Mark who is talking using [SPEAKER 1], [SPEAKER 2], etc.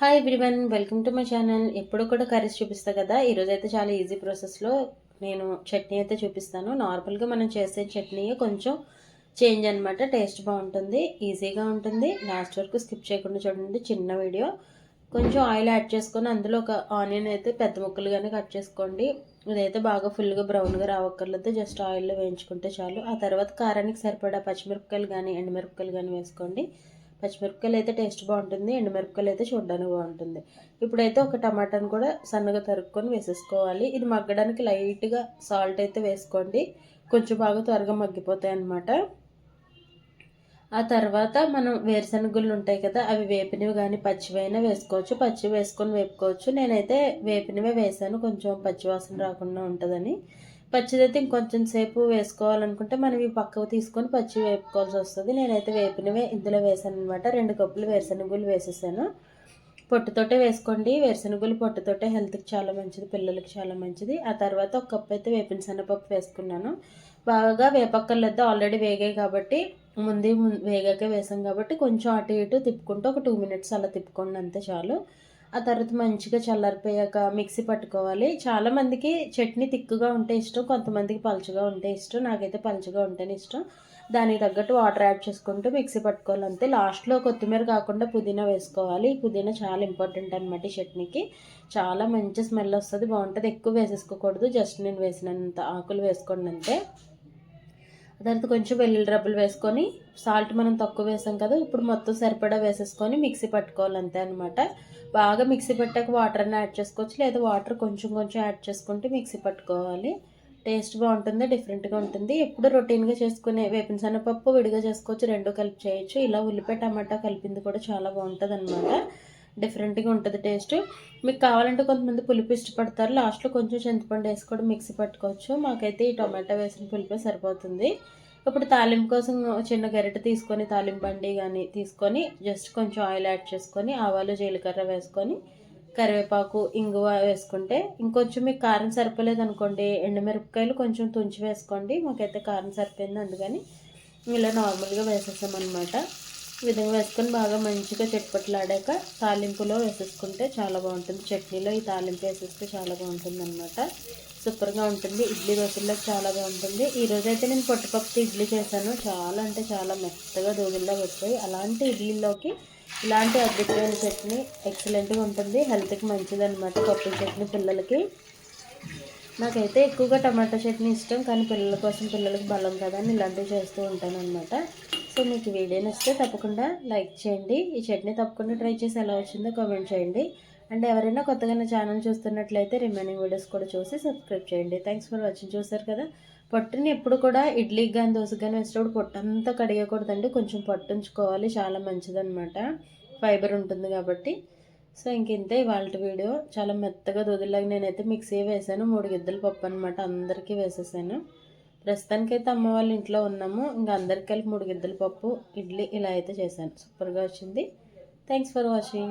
[SPEAKER 1] Hi everyone welcome to my channel ఎప్పుడు కూడా curries చూపిస్తా కదా? ఈరోజు అయితే చాలా ఈజీ ప్రాసెస్లో నేను చట్నీ అయితే చూపిస్తాను. నార్మల్గా మనం చేసే చట్నీ కొంచెం చేంజ్ అనమాట టేస్ట్ బాగుంటుంది ఈజీగా ఉంటుంది. లాస్ట్ వరకు స్కిప్ చేయకుండా చూడండి చిన్న వీడియో కొంచెం ఆయిల్ యాడ్ చేసుకొని అందులో ఒక ఆనియన్ అయితే పెద్ద ముక్కలుగానే కట్ చేసుకోండి. ఇదైతే బాగా ఫుల్గా బ్రౌన్గా రావక్కర్లేదు. జస్ట్ ఆయిల్లో వేయించుకుంటే చాలు. ఆ తర్వాత కారానికి సరిపడా పచ్చిమిరపకాయలు కానీ ఎండుమిరపకాయలు కానీ వేసుకోండి. పచ్చిమిరపకాయలు అయితే టేస్ట్ బాగుంటుంది ఎండుమిరపకాయలు అయితే చూడడానికి బాగుంటుంది. ఇప్పుడైతే ఒక టమాటాను కూడా సన్నగా తరుక్కొని వేసేసుకోవాలి. ఇది మగ్గడానికి లైట్గా సాల్ట్ అయితే వేసుకోండి. కొంచెం బాగా త్వరగా మగ్గిపోతాయి అన్నమాట ఆ తర్వాత మనం వేరుశనగుళ్ళు ఉంటాయి కదా అవి వేపినవి కానీ పచ్చివైనా వేసుకోవచ్చు. పచ్చి వేసుకొని వేపుకోవచ్చు. నేనైతే వేపినవే వేసాను. కొంచెం పచ్చివాసన రాకుండా ఉంటుందని. పచ్చిదైతే ఇంకొంచెం సేపు వేసుకోవాలనుకుంటే మనం ఈ పక్కకు తీసుకొని పచ్చి వేపుకోవాల్సి వస్తుంది. నేనైతే వేపినవే ఇందులో వేసాను అనమాట రెండు కప్పులు వేరుశనగులు వేసేసాను. పొట్టుతోటే వేసుకోండి. వేరుశనగులు పొట్టుతోటే హెల్త్కి చాలా మంచిది పిల్లలకి చాలా మంచిది. ఆ తర్వాత ఒక కప్పు అయితే వేపిన శనగపప్పు వేసుకున్నాను. బాగా వేపక్కర్లేదు. ఆల్రెడీ వేగాయి కాబట్టి ముందే వేగాక వేసాం కాబట్టి కొంచెం అటు ఇటు తిప్పుకుంటూ ఒక టూ మినిట్స్ అలా తిప్పుకోండి అంతే చాలు. ఆ తర్వాత మంచిగా చల్లారిపోయాక మిక్సీ పట్టుకోవాలి. చాలామందికి చట్నీ తిక్కుగా ఉంటే ఇష్టం కొంతమందికి పలుచగా ఉంటే ఇష్టం. నాకైతే పలుచగా ఉంటేనే ఇష్టం. దానికి తగ్గట్టు వాటర్ యాడ్ చేసుకుంటూ మిక్సీ పట్టుకోవాలి అంతే. లాస్ట్లో కొత్తిమీర కాకుండా పుదీనా వేసుకోవాలి. ఈ పుదీనా చాలా ఇంపార్టెంట్ అనమాట చట్నీకి. చాలా మంచి స్మెల్ వస్తుంది బాగుంటుంది. ఎక్కువ వేసేసుకోకూడదు జస్ట్ నేను వేసినంత ఆకులు వేసుకోండి అంతే. తర్వాత కొంచెం వెల్లుల్లి రబ్బులు వేసుకొని సాల్ట్ మనం తక్కువ వేసాం కదా ఇప్పుడు మొత్తం సరిపడా వేసేసుకొని మిక్సీ పట్టుకోవాలి అంతే అనమాట బాగా మిక్సీ పెట్టాక వాటర్ అన్నీ యాడ్ చేసుకోవచ్చు లేదా వాటర్ కొంచెం కొంచెం యాడ్ చేసుకుంటే మిక్సీ పట్టుకోవాలి. టేస్ట్ బాగుంటుంది డిఫరెంట్గా ఉంటుంది. ఎప్పుడు రొటీన్గా చేసుకునే వేపిన శనగపప్పు విడిగా చేసుకోవచ్చు రెండు కలిపి చేయొచ్చు. ఇలా ఉల్లిపాయ టమాటా కలిపింది కూడా చాలా బాగుంటుంది అనమాట డిఫరెంట్గా ఉంటుంది టేస్ట్. మీకు కావాలంటే కొంతమంది పులుపు ఇష్టపడతారు. లాస్ట్లో కొంచెం చింతపండు వేసి కూడా మిక్సీ పట్టుకోవచ్చు. మాకైతే ఈ టొమాటో వేసిన పులిపే సరిపోతుంది. ఇప్పుడు తాలింపు కోసం చిన్న గరిట తీసుకొని తాలింపు అండి కానీ తీసుకొని జస్ట్ కొంచెం ఆయిల్ యాడ్ చేసుకొని ఆవాలు జీలకర్ర వేసుకొని కరివేపాకు ఇంగువ వేసుకుంటే ఇంకొంచెం మీకు కారం సరిపోలేదు అనుకోండి ఎండుమిరపకాయలు కొంచెం తుంచి వేసుకోండి. మాకైతే కారం సరిపోయింది అందుకని ఇలా నార్మల్గా వేసేసామన్నమాట. ఈ విధంగా వేసుకొని బాగా మంచిగా చెట్పట్లాడాక తాలింపులో వేసేసుకుంటే చాలా బాగుంటుంది. చట్నీలో ఈ తాలింపు వేసేస్తే చాలా బాగుంటుంది అనమాట సూపర్గా ఉంటుంది. ఇడ్లీ దోశల్లో చాలా బాగుంటుంది. ఈరోజైతే అయితే నేను పొట్టుపప్పు ఇడ్లీ చేశాను. చాలా అంటే చాలా మెత్తగా దోగుల్లో వచ్చాయి అలాంటి ఇడ్లీలోకి ఇలాంటి అద్భుతమైన చట్నీ ఎక్సలెంట్గా ఉంటుంది. హెల్త్కి మంచిది అనమాట పప్పు చట్నీ పిల్లలకి. నాకైతే ఎక్కువగా టమాటా చట్నీ ఇష్టం. కానీ పిల్లల కోసం పిల్లలకి బలం కదా అని ఇలాంటివి చేస్తూ ఉంటాను అనమాట సో మీకు వీడియో నచ్చితే తప్పకుండా లైక్ చేయండి. ఈ చట్నీ తప్పకుండా ట్రై చేసి ఎలా వచ్చిందో కామెంట్ చేయండి. అండ్ ఎవరైనా కొత్తగా నా ఛానల్ చూస్తున్నట్లయితే రిమైనింగ్ వీడియోస్ కూడా చూసి సబ్స్క్రైబ్ చేయండి. థ్యాంక్స్ ఫర్ వాచింగ్ చూసారు కదా? పొట్టుని ఎప్పుడు కూడా ఇడ్లీకి కానీ దోశకి కానీ వేసేటప్పుడు పొట్టు అంతా కడిగకూడదండి. కొంచెం పట్టు ఉంచుకోవాలి. చాలా మంచిదన్నమాట. ఫైబర్ ఉంటుంది కాబట్టి. సో ఇంక ఇంతే ఇవాళ వీడియో. చాలా మెత్తగా దొదిలాగా నేనైతే మిక్సీ వేసాను. మూడు గిద్దలు పప్పు అనమాట అందరికీ వేసేసాను. ప్రస్తుతానికైతే అమ్మ వాళ్ళ ఇంట్లో ఉన్నాము. ఇంకా అందరికి కలిపి మూడు గిద్దల పప్పు ఇడ్లీ ఇలా అయితే చేశాను. సూపర్గా వచ్చింది. Thanks for watching